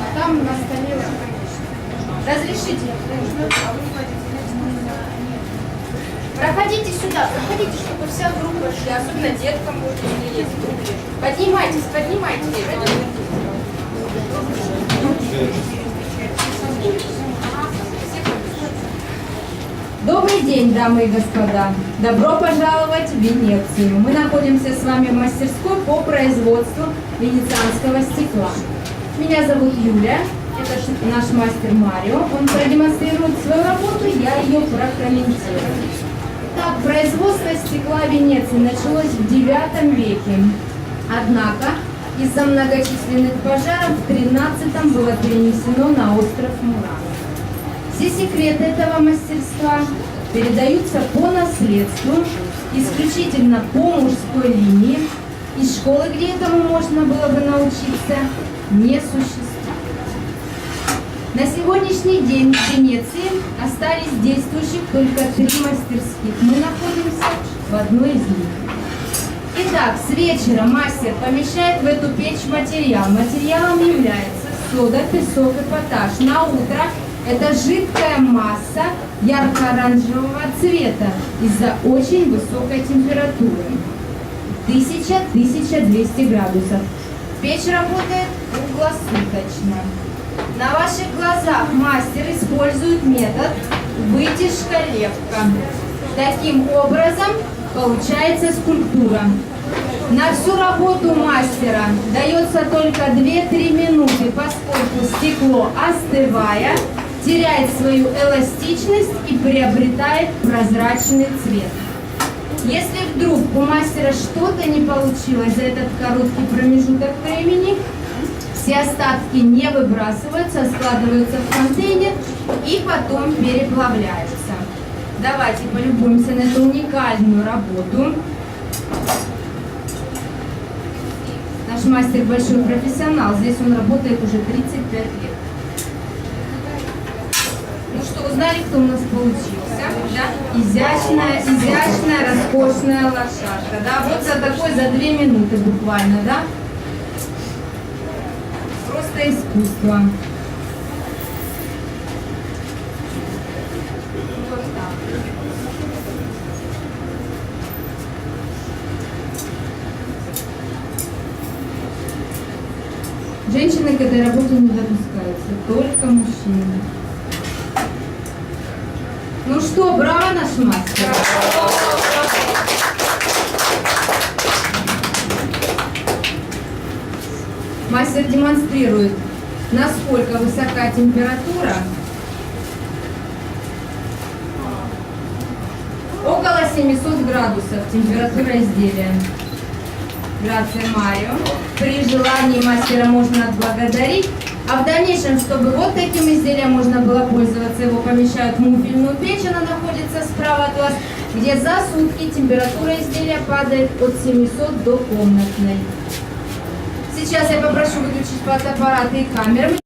А там на столе Разрешите. Проходите сюда, проходите, чтобы вся группа шли, особенно деткам будет. Поднимайтесь, поднимайтесь. День, дамы и господа! Добро пожаловать в Венецию! Мы находимся с вами в мастерской по производству венецианского стекла. Меня зовут Юля, это наш мастер Марио. Он продемонстрирует свою работу, я ее прокомментирую. Так, производство стекла Венеции началось в IX веке. Однако, из-за многочисленных пожаров в XIII было перенесено на остров Мурана. Все секреты этого мастерства передаются по наследству, исключительно по мужской линии, и школы, где этому можно было бы научиться, не существует. На сегодняшний день в Венеции остались действующих только три мастерских. Мы находимся в одной из них. Итак, с вечера мастер помещает в эту печь материал. Материалом является сода, песок и поташ. На утро это жидкая масса ярко-оранжевого цвета из-за очень высокой температуры. 1000-1200 градусов. Печь работает круглосуточно. На ваших глазах мастер использует метод вытяжка лепка. Таким образом получается скульптура. На всю работу мастера дается только 2-3 минуты, поскольку стекло, остывая, теряет свою эластичность и приобретает прозрачный цвет. Если вдруг у мастера что-то не получилось за этот короткий промежуток времени, все остатки не выбрасываются, а складываются в контейнер и потом переплавляются. Давайте полюбуемся на эту уникальную работу. Наш мастер большой профессионал. Здесь он работает уже 35 лет. Узнали, кто у нас получился? Да? Изящная, изящная, роскошная лошадка. Да? Вот за такой, за две минуты буквально, да? Просто искусство. Женщины к этой работе не допускаются, только мужчины. Ну что, браво наш мастер! Мастер демонстрирует, насколько высока температура. Около 700 градусов температура изделия. Грация Марио. При желании мастера можно отблагодарить. А в дальнейшем, чтобы вот таким изделием можно было пользоваться, его помещают в муфельную печь, она находится справа от вас, где за сутки температура изделия падает от 700 до комнатной. Сейчас я попрошу выключить фотоаппараты и камеры.